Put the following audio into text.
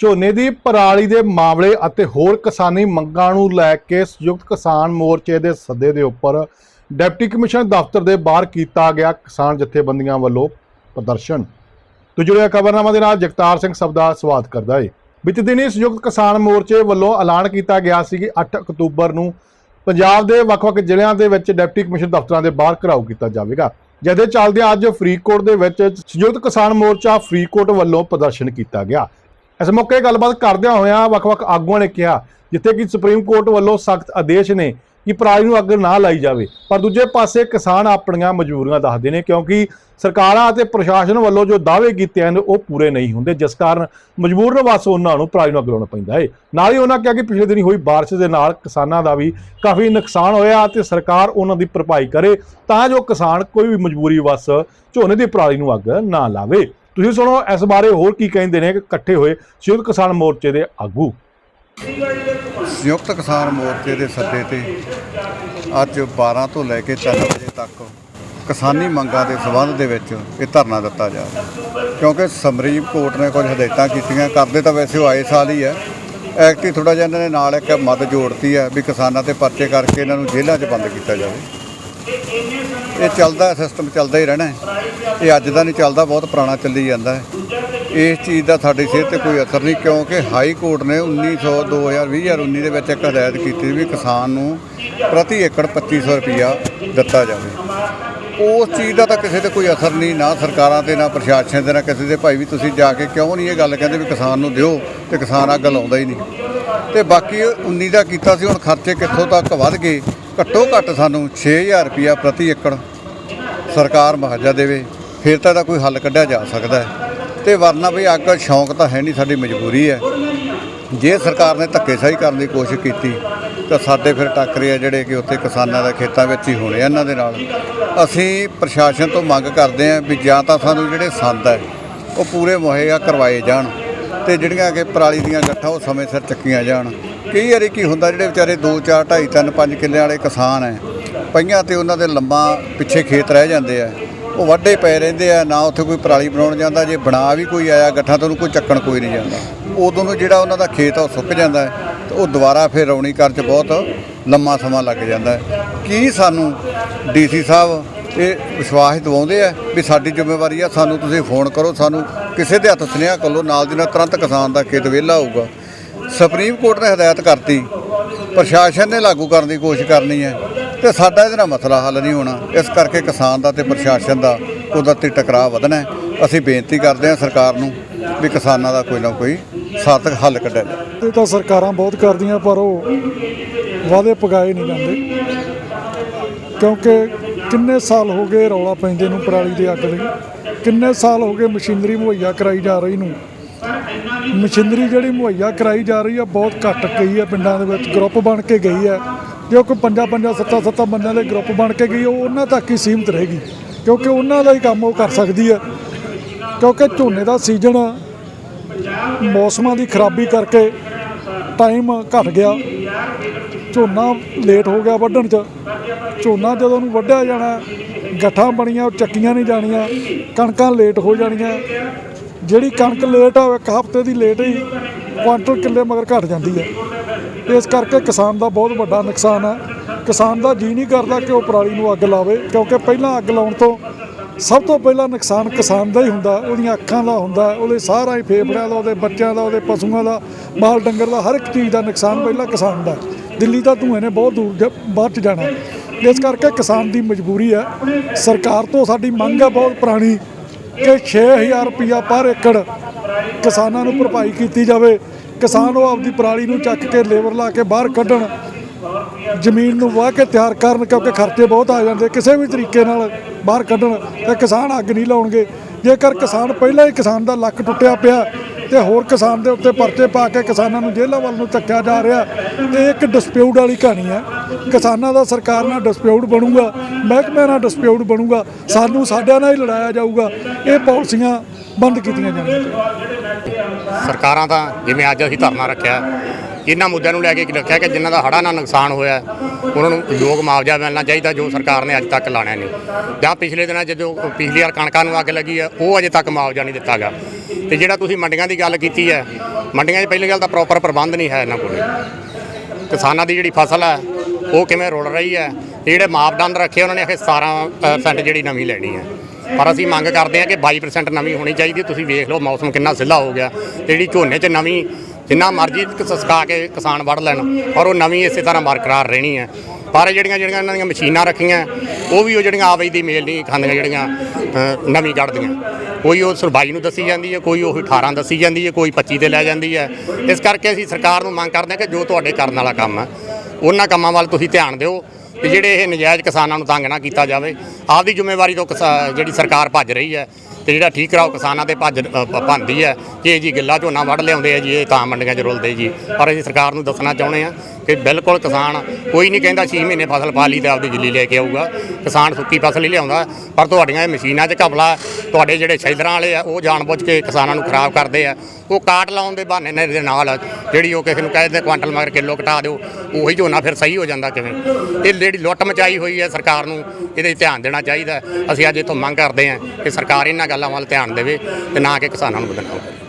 ਝੋਨੇ ਦੀ ਪਰਾਲੀ ਦੇ ਮਾਮਲੇ ਅਤੇ ਹੋਰ ਕਿਸਾਨੀ ਮੰਗਾਂ ਨੂੰ ਲੈ ਕੇ ਸੰਯੁਕਤ ਕਿਸਾਨ ਮੋਰਚੇ ਦੇ ਸੱਦੇ ਦੇ ਉੱਪਰ ਡਿਪਟੀ ਕਮਿਸ਼ਨਰ ਦਫ਼ਤਰ ਦੇ ਬਾਹਰ ਕੀਤਾ ਗਿਆ ਕਿਸਾਨ ਜਥੇਬੰਦੀਆਂ ਵੱਲੋਂ ਪ੍ਰਦਰਸ਼ਨ। ਤੋਂ ਜੁੜਿਆ ਖਬਰਨਾਮਾ ਦੇ ਨਾਲ ਜਗਤਾਰ ਸਿੰਘ ਸਬਦਾ ਸਵਾਗਤ ਕਰਦਾ ਹੈ ਵਿੱਚ ਦਿਨੀ ਸੰਯੁਕਤ ਕਿਸਾਨ ਮੋਰਚੇ ਵੱਲੋਂ ਐਲਾਨ ਕੀਤਾ ਗਿਆ ਸੀ ਕਿ 8 ਅਕਤੂਬਰ ਨੂੰ ਪੰਜਾਬ ਦੇ ਵੱਖ-ਵੱਖ ਜ਼ਿਲ੍ਹਿਆਂ ਦੇ ਵਿੱਚ ਡਿਪਟੀ ਕਮਿਸ਼ਨਰ ਦਫ਼ਤਰਾਂ ਦੇ ਬਾਹਰ ਘਿਰਾਓ ਕੀਤਾ ਜਾਵੇਗਾ। ਜਿਹਦੇ ਚੱਲਦਿਆਂ ਅੱਜ ਫਰੀਦਕੋਟ ਦੇ ਵਿੱਚ ਸੰਯੁਕਤ ਕਿਸਾਨ ਮੋਰਚਾ ਫਰੀਦਕੋਟ ਵੱਲੋਂ ਪ੍ਰਦਰਸ਼ਨ ਕੀਤਾ ਗਿਆ। ਇਸ ਮੌਕੇ ਗੱਲਬਾਤ ਕਰਦਿਆਂ ਹੋਇਆਂ ਵੱਖ-ਵੱਖ ਆਗੂਆਂ ਨੇ ਕਿਹਾ, ਜਿੱਥੇ ਕਿ ਸੁਪਰੀਮ ਕੋਰਟ ਵੱਲੋਂ ਸਖਤ ਆਦੇਸ਼ ਨੇ ਕਿ ਪਰਾਲੀ ਨੂੰ ਅੱਗ ਨਾ ਲਾਈ ਜਾਵੇ। ਪਰ ਦੂਜੇ ਪਾਸੇ ਕਿਸਾਨ ਆਪਣੀਆਂ ਮਜਬੂਰੀਆਂ ਦੱਸਦੇ ਨੇ, ਕਿਉਂਕਿ ਸਰਕਾਰਾਂ ਅਤੇ ਪ੍ਰਸ਼ਾਸਨ ਵੱਲੋਂ ਜੋ ਦਾਅਵੇ ਕੀਤੇ ਹਨ, ਉਹ ਪੂਰੇ ਨਹੀਂ ਹੁੰਦੇ, ਜਿਸ ਕਾਰਨ ਮਜਬੂਰਨ ਵਸ ਉਹਨਾਂ ਨੂੰ ਪਰਾਲੀ ਨੂੰ ਅੱਗ ਲਾਉਣਾ ਪੈਂਦਾ ਹੈ। ਨਾਲ ਹੀ ਉਹਨਾਂ ਕਿਹਾ ਕਿ ਪਿਛਲੇ ਦਿਨੀ ਹੋਈ ਬਾਰਿਸ਼ ਦੇ ਨਾਲ ਕਿਸਾਨਾਂ ਦਾ ਵੀ ਕਾਫੀ ਨੁਕਸਾਨ ਹੋਇਆ ਤੇ ਸਰਕਾਰ ਉਹਨਾਂ ਦੀ ਭਰਪਾਈ ਕਰੇ ਤਾਂ ਜੋ ਕਿਸਾਨ ਕੋਈ ਵੀ ਮਜਬੂਰੀ ਵਸ ਝੋਨੇ ਦੀ ਪਰਾਲੀ ਨੂੰ ਅੱਗ ਨਾ ਲਾਵੇ। ਤੁਸੀਂ ਸੁਣੋ, ਇਸ ਬਾਰੇ ਹੋਰ ਕੀ ਕਹਿੰਦੇ ਨੇ ਕਿ ਇਕੱਠੇ ਹੋਏ ਸੰਯੁਕਤ ਕਿਸਾਨ ਮੋਰਚੇ ਦੇ ਆਗੂ। ਸੰਯੁਕਤ ਕਿਸਾਨ ਮੋਰਚੇ ਦੇ ਸੱਦੇ ਤੇ ਅੱਜ 12 ਤੋਂ ਲੈ ਕੇ 3 ਵਜੇ ਤੱਕ ਕਿਸਾਨੀ ਮੰਗਾਂ ਦੇ ਸਬੰਧ ਦੇ ਵਿੱਚ ਇਹ ਧਰਨਾ ਦਿੱਤਾ ਜਾ ਰਿਹਾ। ਕਿਉਂਕਿ ਸੁਪਰੀਮ ਕੋਰਟ ਨੇ ਕੁਝ ਹਦਾਇਤਾਂ ਕੀਤੀਆਂ, ਕਰਦੇ ਤਾਂ ਵੈਸੇ ਉਹ ਆਏ ਸਾਲ ਹੀ ਹੈ ਐਕਟ ਹੀ ਥੋੜਾ ਜਿਹਾ ਇਹਨਾਂ ਨੇ ਨਾਲ ਇੱਕ ਮਦ ਜੋੜਤੀ ਹੈ ਵੀ ਕਿਸਾਨਾਂ ਤੇ ਪਰਚੇ ਕਰਕੇ ਇਹਨਾਂ ਨੂੰ ਜੇਲ੍ਹਾਂ 'ਚ ਬੰਦ ਕੀਤਾ ਜਾਵੇ। ਇਹ ਚੱਲਦਾ ਸਿਸਟਮ ਚੱਲਦਾ ਹੀ ਰਹਿਣਾ ਹੈ। ਇਹ ਅੱਜ ਦਾ ਨਹੀਂ ਚੱਲਦਾ, ਬਹੁਤ ਪੁਰਾਣਾ ਚੱਲੀ ਜਾਂਦਾ ਹੈ। ਇਸ ਚੀਜ਼ ਦਾ ਸਾਡੀ ਸਿਹਤ ਤੇ ਕੋਈ ਅਸਰ ਨਹੀਂ, ਕਿਉਂਕਿ ਹਾਈ ਕੋਰਟ ਨੇ 1900 2020 ਦੇ ਵਿੱਚ ਇੱਕ ਹਦਾਇਤ ਕੀਤੀ ਵੀ ਕਿਸਾਨ ਨੂੰ ਪ੍ਰਤੀ ਏਕੜ 2500 ਰੁਪਇਆ ਦਿੱਤਾ ਜਾਵੇ। ਉਸ ਚੀਜ਼ ਦਾ ਤਾਂ ਕਿਸੇ ਤੇ ਕੋਈ ਅਸਰ ਨਹੀਂ, ਨਾ ਸਰਕਾਰਾਂ ਤੇ, ਨਾ ਪ੍ਰਸ਼ਾਸਨ ਤੇ, ਨਾ ਕਿਸੇ ਦੇ ਭਾਈ ਵੀ ਤੁਸੀਂ ਜਾ ਕੇ ਕਿਉਂ ਨਹੀਂ ਇਹ ਗੱਲ ਕਹਿੰਦੇ ਵੀ ਕਿਸਾਨ ਨੂੰ ਦਿਓ ਤੇ ਕਿਸਾਨ ਅੱਗ ਲਾਉਂਦਾ ਹੀ ਨਹੀਂ। ਤੇ ਬਾਕੀ 19 ਦਾ ਕੀਤਾ ਸੀ, ਹੁਣ ਖਰਚੇ ਕਿੱਥੋਂ ਤੱਕ ਵੱਧ ਗਏ? ਘੱਟੋ ਘੱਟ ਸਾਨੂੰ 6000 ਰੁਪਇਆ ਪ੍ਰਤੀ ਏਕੜ ਸਰਕਾਰ ਮੁਆਵਜ਼ਾ ਦੇਵੇ, ਫਿਰ ਤਾਂ ਇਹਦਾ ਕੋਈ ਹੱਲ ਕੱਢਿਆ ਜਾ ਸਕਦਾ ਹੈ। ਤੇ ਵਰਨਾ ਵੀ ਅੱਗ ਸ਼ੌਂਕ ਤਾਂ ਹੈ ਨਹੀਂ, ਸਾਡੀ ਮਜਬੂਰੀ ਹੈ। ਜੇ ਸਰਕਾਰ ਨੇ ਧੱਕੇਸ਼ਾਹੀ ਕਰਨ ਦੀ ਕੋਸ਼ਿਸ਼ ਕੀਤੀ, ਤਾਂ ਸਾਡੇ ਫਿਰ ਟੱਕਰੇ ਆ ਜਿਹੜੇ ਕਿ ਉੱਥੇ ਕਿਸਾਨਾਂ ਦੇ ਖੇਤਾਂ ਵਿੱਚ ਹੀ ਹੋਣੇ ਆ ਇਹਨਾਂ ਦੇ ਨਾਲ। ਅਸੀਂ ਪ੍ਰਸ਼ਾਸਨ ਤੋਂ ਮੰਗ ਕਰਦੇ ਹਾਂ ਵੀ ਜਾਂ ਤਾਂ ਸਾਨੂੰ ਜਿਹੜੇ ਸੰਦ ਹੈ, ਉਹ ਪੂਰੇ ਮੁਹੱਈਆ ਕਰਵਾਏ ਜਾਣ ਤੇ ਜਿਹੜੀਆਂ ਕਿ ਪਰਾਲੀ ਦੀਆਂ ਗੱਠਾਂ ਉਹ ਸਮੇਂ ਸਿਰ ਚੱਕੀਆਂ ਜਾਣ। ਕਈ ਵਾਰੀ ਕੀ ਹੁੰਦਾ, ਜਿਹੜੇ ਵਿਚਾਰੇ 2 4 2.5 3 5 ਕਿੱਲੇ ਵਾਲੇ ਕਿਸਾਨ ਹੈ ਪਈਆਂ ਤੇ ਉਹਨਾਂ ਦੇ ਲੰਮਾ ਪਿੱਛੇ ਖੇਤ ਰਹਿ ਜਾਂਦੇ ਆ ਉਹ ਵਾਢੇ ਪਏ ਰਹਿੰਦੇ ਆ ਨਾ ਉੱਥੇ ਕੋਈ ਪਰਾਲੀ ਬਣਾਉਣ ਜਾਂਦਾ, ਜੇ ਬਣਾ ਵੀ ਕੋਈ ਆਇਆ, ਗੱਠਾਂ ਤੋਂ ਉਹਨੂੰ ਕੋਈ ਚੱਕਣ ਕੋਈ ਨਹੀਂ ਜਾਂਦਾ। ਉਦੋਂ ਨੂੰ ਜਿਹੜਾ ਉਹਨਾਂ ਦਾ ਖੇਤ ਆ, ਉਹ ਸੁੱਕ ਜਾਂਦਾ ਹੈ ਤੇ ਉਹ ਦੁਬਾਰਾ ਫਿਰ ਰੌਣੀ ਕਰਨ 'ਚ ਬਹੁਤ ਲੰਮਾ ਸਮਾਂ ਲੱਗ ਜਾਂਦਾ ਹੈ ਕੀ ਸਾਨੂੰ ਡੀਸੀ ਸਾਹਿਬ ਇਹ ਵਿਸ਼ਵਾਸ ਦਿਵਾਉਂਦੇ ਆ ਵੀ ਸਾਡੀ ਜ਼ਿੰਮੇਵਾਰੀ ਆ, ਸਾਨੂੰ ਤੁਸੀਂ ਫੋਨ ਕਰੋ, ਸਾਨੂੰ ਕਿਸੇ ਦੇ ਹੱਥ ਸੁਨੇਹਾ ਕਰੋ ਨਾਲ ਦੀ ਨਾਲ ਤੁਰੰਤ ਕਿਸਾਨ ਦਾ ਖੇਤ ਵਿਹਲਾ ਹੋਊਗਾ। ਸੁਪਰੀਮ ਕੋਰਟ ਨੇ ਹਦਾਇਤ ਕਰਤੀ, ਪ੍ਰਸ਼ਾਸਨ ਨੇ ਲਾਗੂ ਕਰਨ ਦੀ ਕੋਸ਼ਿਸ਼ ਕਰਨੀ ਹੈ ਤੇ ਸਾਡਾ ਇਹਦੇ ਨਾਲ ਮਸਲਾ ਹੱਲ ਨਹੀਂ ਹੋਣਾ। ਇਸ ਕਰਕੇ ਕਿਸਾਨ ਦਾ ਤੇ ਪ੍ਰਸ਼ਾਸਨ ਦਾ ਕੁਦਰਤੀ ਟਕਰਾਅ ਵਧਣਾ ਅਸੀਂ ਬੇਨਤੀ ਕਰਦੇ ਹਾਂ ਸਰਕਾਰ ਨੂੰ ਵੀ ਕਿਸਾਨਾਂ ਦਾ ਕੋਈ ਨਾ ਕੋਈ ਸਾਰਥਕ ਹੱਲ ਕੱਢਿਆ ਜਾਵੇ। ਇਹ ਤਾਂ ਸਰਕਾਰਾਂ ਬਹੁਤ ਕਰਦੀਆਂ, ਪਰ ਉਹ ਵਾਅਦੇ ਪਗਾਏ ਨਹੀਂ ਜਾਂਦੇ। ਕਿਉਂਕਿ ਕਿੰਨੇ ਸਾਲ ਹੋ ਗਏ ਰੌਲਾ ਪੈਂਦੇ ਨੂੰ ਪਰਾਲੀ ਦੇ ਅੱਗ ਦੇ। ਕਿੰਨੇ ਸਾਲ ਹੋ ਗਏ ਮਸ਼ੀਨਰੀ ਮੁਹੱਈਆ ਕਰਾਈ ਜਾ ਰਹੀ ਨੂੰ। ਮਸ਼ੀਨਰੀ ਜਿਹੜੀ ਮੁਹੱਈਆ ਕਰਾਈ ਜਾ ਰਹੀ ਆ ਬਹੁਤ ਘੱਟ ਗਈ ਆ ਪਿੰਡਾਂ ਦੇ ਵਿੱਚ ਗਰੁੱਪ ਬਣ ਕੇ ਗਈ ਆ। ਜੋ ਕੋਈ ਪੰਜਾਂ ਪੰਜਾਂ ਸੱਤਾਂ ਸੱਤਾਂ ਬੰਦਿਆਂ ਦੇ ਗਰੁੱਪ ਬਣ ਕੇ ਗਈ ਉਹ ਉਹਨਾਂ ਤੱਕ ਹੀ ਸੀਮਤ ਰਹੇਗੀ ਕਿਉਂਕਿ ਉਹਨਾਂ ਦਾ ਹੀ ਕੰਮ ਉਹ ਕਰ ਸਕਦੀ ਆ। ਕਿਉਂਕਿ ਝੋਨੇ ਦਾ ਸੀਜ਼ਨ ਮੌਸਮਾਂ ਦੀ ਖਰਾਬੀ ਕਰਕੇ ਟਾਈਮ ਘਟ ਗਿਆ। ਝੋਨਾ ਲੇਟ ਹੋ ਗਿਆ ਵੱਢਣ 'ਚ। ਝੋਨਾ ਜਦੋਂ ਨੂੰ ਵੱਢਿਆ ਜਾਣਾ ਗੱਠਾਂ ਬਣੀਆਂ ਉਹ ਚੱਕੀਆਂ ਨਹੀਂ ਜਾਣੀਆਂ ਕਣਕਾਂ ਲੇਟ ਹੋ ਜਾਣੀਆਂ। ਜਿਹੜੀ ਕਣਕ ਲੇਟ ਆ ਇੱਕ ਹਫ਼ਤੇ ਦੀ ਲੇਟ ਹੀ ਕੁਆਂਟਲ ਕਿੱਲੇ ਮਗਰ ਘਟ ਜਾਂਦੀ ਹੈ। ਇਸ ਕਰਕੇ ਕਿਸਾਨ ਦਾ ਬਹੁਤ ਵੱਡਾ ਨੁਕਸਾਨ ਹੈ। ਕਿਸਾਨ ਦਾ ਜੀ ਨਹੀਂ ਕਰਦਾ ਕਿ ਉਹ ਪਰਾਲੀ ਨੂੰ ਅੱਗ ਲਾਵੇ, ਕਿਉਂਕਿ ਪਹਿਲਾਂ ਅੱਗ ਲਾਉਣ ਤੋਂ ਸਭ ਤੋਂ ਪਹਿਲਾਂ ਨੁਕਸਾਨ ਕਿਸਾਨ ਦਾ ਹੀ ਹੁੰਦਾ ਉਹਦੀਆਂ ਅੱਖਾਂ ਦਾ ਹੁੰਦਾ ਉਹਦੇ ਸਾਰਾ ਹੀ ਫੇਫੜਿਆਂ ਦਾ, ਉਹਦੇ ਬੱਚਿਆਂ ਦਾ, ਉਹਦੇ ਪਸ਼ੂਆਂ ਦਾ, ਮਾਲ ਡੰਗਰ ਦਾ, ਹਰ ਇੱਕ ਚੀਜ਼ ਦਾ ਨੁਕਸਾਨ ਪਹਿਲਾਂ ਕਿਸਾਨ ਦਾ ਦਿੱਲੀ ਦਾ ਧੂਏ ਨੇ ਬਹੁਤ ਦੂਰ ਜ- ਬਾਅਦ ਚ ਜਾਣਾ ਇਸ ਕਰਕੇ ਕਿਸਾਨ ਦੀ ਮਜਬੂਰੀ ਹੈ। ਸਰਕਾਰ ਤੋਂ ਸਾਡੀ ਮੰਗ ਹੈ, ਬਹੁਤ ਪੁਰਾਣੀ ਕਿ 6000 ਰੁਪਇਆ ਪਰ ਏਕੜ ਕਿਸਾਨਾਂ ਨੂੰ ਭਰਪਾਈ ਕੀਤੀ ਜਾਵੇ। ਕਿਸਾਨ ਉਹ ਆਪਦੀ ਪਰਾਲੀ ਨੂੰ ਚੱਕ ਕੇ ਲੇਬਰ ਲਾ ਕੇ ਬਾਹਰ ਕੱਢਣ, ਜ਼ਮੀਨ ਨੂੰ ਵਾਹ ਕੇ ਤਿਆਰ ਕਰਨ ਕਿਉਂਕਿ ਖਰਚੇ ਬਹੁਤ ਆ ਜਾਂਦੇ। ਕਿਸੇ ਵੀ ਤਰੀਕੇ ਨਾਲ ਬਾਹਰ ਕੱਢਣ ਤੇ ਕਿਸਾਨ ਅੱਗ ਨਹੀਂ ਲਾਉਣਗੇ। ਜੇਕਰ ਕਿਸਾਨ ਪਹਿਲਾਂ ਹੀ ਕਿਸਾਨ ਦਾ ਲੱਕ ਟੁੱਟਿਆ ਪਿਆ ਤੇ ਹੋਰ ਕਿਸਾਨ ਦੇ ਉੱਤੇ ਪਰਚੇ ਪਾ ਕੇ ਕਿਸਾਨਾਂ ਨੂੰ ਜੇਲ੍ਹਾਂ ਵੱਲ ਨੂੰ ਧੱਕਿਆ ਜਾ ਰਿਹਾ ਤੇ ਇੱਕ ਡਿਸਪਿਊਟ ਵਾਲੀ ਕਹਾਣੀ ਹੈ। ਕਿਸਾਨਾਂ ਦਾ ਸਰਕਾਰ ਨਾਲ ਡਿਸਪਿਊਟ ਬਣੂਗਾ ਮਹਿਕਮੇ ਨਾਲ ਡਿਸਪਿਊਟ ਬਣੂਗਾ, ਸਾਨੂੰ ਸਾਡਿਆਂ ਨਾਲ ਹੀ ਲੜਾਇਆ ਜਾਊਗਾ, ਇਹ ਪਾਲਿਸੀਆਂ ਬੰਦ ਕੀਤੀਆਂ ਜਾਣਗੀਆਂ। ਸਰਕਾਰਾਂ ਤਾਂ ਜਿਵੇਂ ਅੱਜ ਅਸੀਂ ਧਰਨਾ ਰੱਖਿਆ ਇਹਨਾਂ ਮੁੱਦਿਆਂ ਨੂੰ ਲੈ ਕੇ ਰੱਖਿਆ ਕਿ ਜਿਨ੍ਹਾਂ ਦਾ ਹੜ੍ਹਾਂ ਨਾਲ ਨੁਕਸਾਨ ਹੋਇਆ ਉਹਨਾਂ ਨੂੰ ਯੋਗ ਮੁਆਵਜ਼ਾ ਮਿਲਣਾ ਚਾਹੀਦਾ ਜੋ ਸਰਕਾਰ ਨੇ ਅੱਜ ਤੱਕ ਲਾਣਿਆ ਨਹੀਂ। ਜਾਂ ਪਿਛਲੇ ਦਿਨਾਂ ਜਦੋਂ ਪਿਛਲੀ ਵਾਰ ਕਣਕਾਂ ਨੂੰ ਅੱਗ ਲੱਗੀ ਹੈ, ਉਹ ਅਜੇ ਤੱਕ ਮੁਆਵਜ਼ਾ ਨਹੀਂ ਦਿੱਤਾ ਗਿਆ। ਤੇ ਜਿਹੜਾ ਤੁਸੀਂ ਮੰਡੀਆਂ ਦੀ ਗੱਲ ਕੀਤੀ ਹੈ, ਮੰਡੀਆਂ 'ਚ ਪਹਿਲੀ ਗੱਲ ਤਾਂ ਪ੍ਰੋਪਰ ਪ੍ਰਬੰਧ ਨਹੀਂ ਹੈ ਇਹਨਾਂ ਕੋਲ। ਕਿਸਾਨਾਂ ਦੀ ਜਿਹੜੀ ਫਸਲ ਹੈ, ਉਹ ਕਿਵੇਂ ਰੁਲ ਰਹੀ ਹੈ, ਤੇ ਜਿਹੜੇ ਮਾਪਦੰਡ ਰੱਖੇ ਉਹਨਾਂ ਨੇ ਆਖੇ 17% ਜਿਹੜੀ ਨਵੀਂ ਲੈਣੀ ਹੈ। ਪਰ ਅਸੀਂ ਮੰਗ ਕਰਦੇ ਹਾਂ ਕਿ 22% ਨਵੀਂ ਹੋਣੀ ਚਾਹੀਦੀ ਤੁਸੀਂ ਵੇਖ ਲਓ ਮੌਸਮ ਕਿੰਨਾ ਸਿੱਧਾ ਹੋ ਗਿਆ। ਤੇ ਜਿਹੜੀ ਝੋਨੇ 'ਚ ਨਵੀਂ ਜਿੰਨਾ ਮਰਜ਼ੀ ਸਸਕਾ ਕੇ ਕਿਸਾਨ ਵੜ ਲੈਣ ਔਰ ਉਹ ਨਵੀਂ ਇਸੇ ਤਰ੍ਹਾਂ ਬਰਕਰਾਰ ਰਹਿਣੀ ਹੈ। ਪਰ ਜਿਹੜੀਆਂ ਜਿਹੜੀਆਂ ਇਹਨਾਂ ਦੀਆਂ ਮਸ਼ੀਨਾਂ ਰੱਖੀਆਂ, ਉਹ ਵੀ ਉਹ ਜਿਹੜੀਆਂ ਆਵਾਜ ਦੀ ਮੇਲ ਨਹੀਂ ਖਾਂਦੀਆਂ, ਜਿਹੜੀਆਂ ਨਵੀਂ ਕੱਢਦੀਆਂ। ਕੋਈ ਉਹ ਸਰਬਾਈ ਨੂੰ ਦੱਸੀ ਜਾਂਦੀ ਹੈ, ਕੋਈ ਉਹ 18 ਦੱਸੀ ਜਾਂਦੀ ਹੈ, ਕੋਈ 25 ਤੇ ਲੈ ਜਾਂਦੀ ਹੈ। ਇਸ ਕਰਕੇ ਅਸੀਂ ਸਰਕਾਰ ਨੂੰ ਮੰਗ ਕਰਦੇ ਹਾਂ ਕਿ ਜੋ ਤੁਹਾਡੇ ਕਰਨ ਵਾਲਾ ਕੰਮ ਹੈ, ਉਹਨਾਂ ਕੰਮਾਂ ਵੱਲ ਤੁਸੀਂ ਧਿਆਨ ਦਿਓ। ਤੇ ਜਿਹੜੇ ਇਹ ਨਜਾਇਜ਼ ਕਿਸਾਨਾਂ ਨੂੰ ਤੰਗ ਨਾ ਕੀਤਾ ਜਾਵੇ ਆਪਦੀ ਜ਼ਿੰਮੇਵਾਰੀ ਤੋਂ ਕਿਸਾ- ਜਿਹੜੀ ਸਰਕਾਰ ਭੱਜ ਰਹੀ ਹੈ ਤੇ ਜਿਹੜਾ ਠੀਕ ਕਰਾਓ ਕਿਸਾਨਾਂ ਤੇ ਭੱਜ ਅ, ਭੰਦੀ ਹੈ ਕਿ ਇਹ ਜੀ ਗਿੱਲਾ ਝੋਨਾ ਵੱਢ ਲਿਆਉਂਦੇ ਆ ਜੀ ਇਹ ਤਾਂ ਮੰਡੀਆਂ 'ਚ ਰੁਲਦੇ ਜੀ। ਪਰ ਅਸੀਂ ਸਰਕਾਰ ਨੂੰ ਦੱਸਣਾ ਚਾਹੁੰਦੇ ਆ ਕਿ ਬਿਲਕੁਲ ਕਿਸਾਨ ਕੋਈ ਨਹੀਂ ਕਹਿੰਦਾ 6 ਮਹੀਨੇ ਫਸਲ ਪਾ ਲਈ ਤੇ ਆਪਦੀ ਗਿੱਲੀ ਲੈ ਕੇ ਆਊਗਾ। ਕਿਸਾਨ ਸੁੱਕੀ ਫਸਲ ਹੀ ਲਿਆਉਂਦਾ, ਪਰ ਤੁਹਾਡੀਆਂ ਇਹ ਮਸ਼ੀਨਾਂ 'ਚ ਘਪਲਾ, ਤੁਹਾਡੇ ਜਿਹੜੇ ਸ਼ੈਲਰਾਂ ਵਾਲੇ ਆ, ਉਹ ਜਾਣਬੁੱਝ ਕੇ ਕਿਸਾਨਾਂ ਨੂੰ ਖਰਾਬ ਕਰਦੇ ਆ। ਉਹ ਕਾਟ ਲਾਉਣ ਦੇ ਬਹਾਨੇ ਨੇ ਦੇ ਨਾਲ, ਜਿਹੜੀ ਉਹ ਕਿਸੇ ਨੂੰ ਕਹਿੰਦੇ ਕੁਆਂਟਲ ਮਗਰ ਕਿਲੋ ਘਟਾ ਦਿਓ, ਉਹੀ ਝੋਨਾ ਫਿਰ ਸਹੀ ਹੋ ਜਾਂਦਾ ਕਿਵੇਂ? ਇਹ ਜਿਹੜੀ ਲੁੱਟ ਮਚਾਈ ਹੋਈ ਹੈ ਸਰਕਾਰ ਨੂੰ, ਇਹਦੇ 'ਤੇ ਧਿਆਨ ਦੇਣਾ ਚਾਹੀਦਾ। ਅਸੀਂ ਅੱਜ ਇਥੋਂ ਮੰਗ ਕਰਦੇ ਹਾਂ ਕਿ ਸਰਕਾਰ ਇਹਨਾਂ ਗੱਲਾਂ ਵੱਲ ਧਿਆਨ ਦੇਵੇ ਤੇ ਨਾ ਕਿ ਕਿਸਾਨਾਂ ਨੂੰ ਬਦਨਾਮ ਕਰੇ